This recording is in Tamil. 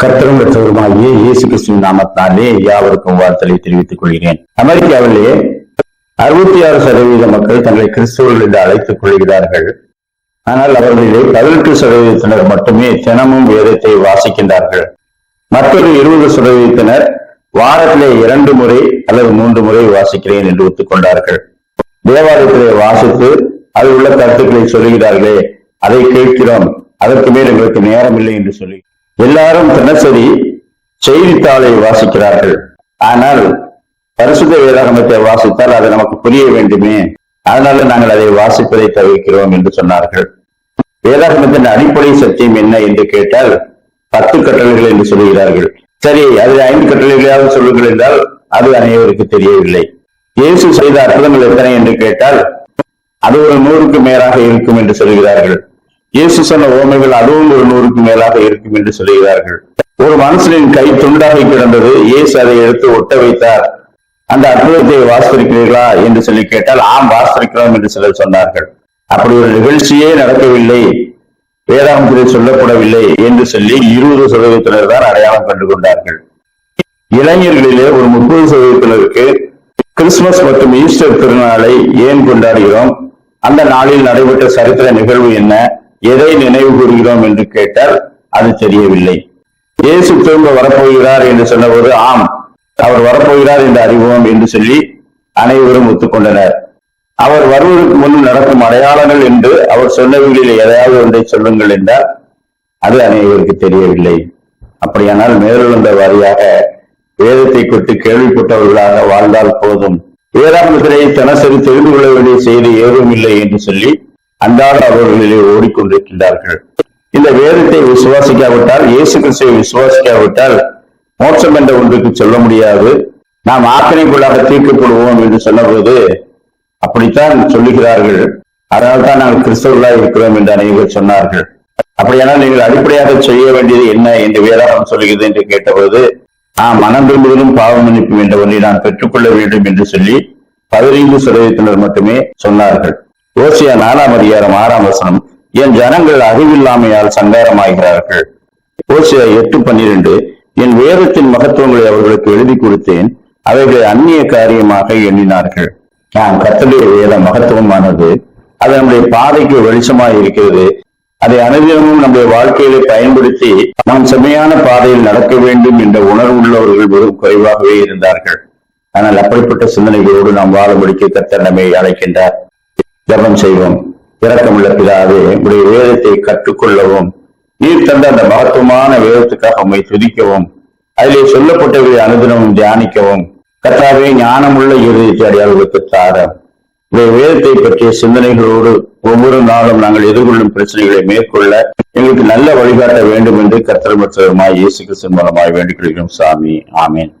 கர்த்தரும் பெற்றவருமாகிய இயேசு கிறிஸ்துவின் நாமத்தாலே யாவருக்கும் வாழ்த்தலை தெரிவித்துக் கொள்கிறேன். அமெரிக்காவிலேயே அறுபத்தி ஆறு சதவீத மக்கள் தங்களை கிறிஸ்தவர்கள் என்று அழைத்துக் கொள்கிறார்கள். ஆனால் அவர்களிலே பதினெட்டு சதவீதத்தினர் மட்டுமே தினமும் வேதத்தை வாசிக்கின்றார்கள். மற்றொரு இருபது சதவீதத்தினர் வாரத்திலே இரண்டு முறை அல்லது மூன்று முறை வாசிக்கிறேன் என்று ஒத்துக்கொண்டார்கள். தேவாலயத்திலே வாசித்து அதில் உள்ள கருத்துக்களை சொல்லுகிறார்களே அதை கேட்கிறோம். அதற்கு மேல் எங்களுக்கு நேரம் இல்லை என்று சொல்லி எல்லாரும் தினசரி செய்தித்தாளை வாசிக்கிறார்கள். ஆனால் பரிசுத்த வேதாகமத்தை வாசித்தால் அது நமக்கு புரிய வேண்டுமே. அதனால நாங்கள் அதை வாசிப்பதை தவிர்க்கிறோம் என்று சொன்னார்கள். வேதாகமத்தின் அடிப்படை சத்தியம் என்ன என்று கேட்டால் பத்து கட்டளைகள் என்று சொல்லுகிறார்கள். சரி அதில் ஐந்து கட்டளைகளாவது சொல்லுங்கள் என்றால் அது அனைவருக்கு தெரியவில்லை. இயேசு செய்த அற்புதங்கள் எத்தனை என்று கேட்டால் அது ஒரு நூறுக்கு மேலாக இருக்கும் என்று சொல்கிறார்கள் இயேசு சொன்ன ஓமைகள் அதுவும் ஒரு நூறுக்கு மேலாக இருக்கும் என்று சொல்லுகிறார்கள். ஒரு மனுஷனின் கை துண்டாகி கிடந்தது இயேசு அதை எடுத்து ஒட்ட வைத்தார். அந்த அற்புதத்தை வாசித்திருக்கிறீர்களா என்று சொல்லி கேட்டால் ஆம் வாசித்திருக்கிறோம் என்று சிலர் சொன்னார்கள். அப்படி ஒரு நிகழ்ச்சியே நடக்கவில்லை. வேதாந்தத்தில் சொல்லப்படவில்லை என்று சொல்லி இருபது சதவீதத்தினர் தான் அடையாளம் கண்டு கொண்டார்கள் இளைஞர்களிலே ஒரு முப்பது சதவீதத்தினருக்கு கிறிஸ்துமஸ் மற்றும் ஈஸ்டர் திருநாளை ஏன் கொண்டாடுகிறோம்? அந்த நாளில் நடைபெற்ற சரித்திர நிகழ்வு என்ன? எதை நினைவு கூறுகிறோம் என்று கேட்டால் அது தெரியவில்லை. இயேசு திரும்ப வரப்போகிறார் என்று சொன்னபோது ஆம் அவர் வரப்போகிறார் என்று அறிவோம் என்று சொல்லி அனைவரும் ஒத்துக்கொண்டனர். அவர் வருவதற்கு முன் நடக்கும் அடையாளங்கள் என்று அவர் சொன்னவர்களில் எதையாவது ஒன்றை சொல்லுங்கள் என்றால் அது அனைவருக்கு தெரியவில்லை. அப்படியானால் மேலுள்ள வாரியாக வேதத்தை குறித்து கேள்விப்பட்டவர்களாக வாழ்ந்தால் போதும். வேதாந்தத்திலே தினசரி தெரிந்து கொள்ள வேண்டிய செய்தி ஏதும் இல்லை என்று சொல்லி அன்றாட அவர்களிலே ஓடிக்கொண்டிருக்கின்றார்கள். இந்த வேதத்தை விசுவாசிக்காவிட்டால் இயேசு கிறிஸ்துவை விசுவாசிக்காவிட்டால் மோட்சம் என்ற ஒன்றுக்கு சொல்ல முடியாது. நாம் ஆக்கினைக்குள்ளாக தீர்க்கப்படுவோம் என்று சொன்னபோது அப்படித்தான் சொல்லுகிறார்கள். அதனால் தான் நாங்கள் கிறிஸ்தவர்களாக இருக்கிறோம் என்று அனைவர் சொன்னார்கள். அப்படியானால் நீங்கள் அடிப்படையாக செய்ய வேண்டியது என்ன என்று வேதாளம் சொல்லுகிறது என்று கேட்டபோது நான் மனம் திரும்புவதும் பாவம் மன்னிப்பு என்ற ஒன்றை நான் பெற்றுக்கொள்ள வேண்டும் என்று சொல்லி பதினைந்து சதவீதத்தினர் மட்டுமே சொன்னார்கள். ஓசியா நாலாம் அதிகாரம் ஆறாம் வசனம் என் ஜனங்கள் அறிவில்லாமையால் சங்காரமாகிறார்கள். ஓசியா எட்டு பன்னிரண்டு என் வேதத்தின் மகத்துவங்களை அவர்களுக்கு எழுதி கொடுத்தேன் அவைகளை அந்நிய காரியமாக எண்ணினார்கள். நான் கத்தடைய வேத மகத்துவமானது. அது நம்முடைய பாதைக்கு வெளிச்சமாக இருக்கிறது அதை அனுதினமும் நம்முடைய வாழ்க்கையில பயன்படுத்தி நாம் செம்மையான பாதையில் நடக்க வேண்டும் என்ற உணர்வுள்ளவர்கள் வெறும் குறைவாகவே இருந்தார்கள். ஆனால் அப்படிப்பட்ட சிந்தனைகளோடு நாம் வாழும்படிக்கு கத்தர் நம்மை அழைக்கின்றார். ஜபம் செய்வோம். இறக்கமுள்ள பிதாவே உடைய வேதத்தை கற்றுக்கொள்ளவும் நீர் தந்த அந்த மகத்துவமான வேதத்துக்காக உண்மை துதிக்கவும் அதிலே சொல்லப்பட்டவர்களை அனுதினமும் தியானிக்கவும். கத்தாவே ஞானமுள்ள இருதயத்தை அடையாளர்களுக்கு தார உடைய வேதத்தை பற்றிய சிந்தனைகளோடு ஒவ்வொரு நாளும் நாங்கள் எதிர்கொள்ளும் பிரச்சனைகளை மேற்கொள்ள எங்களுக்கு நல்ல வழிகாட்ட வேண்டும் என்று கத்தர் இயேசு கிறிஸ்தன் மூலமாய் வேண்டிக் கொள்கிறோம். சாமி ஆமேன்.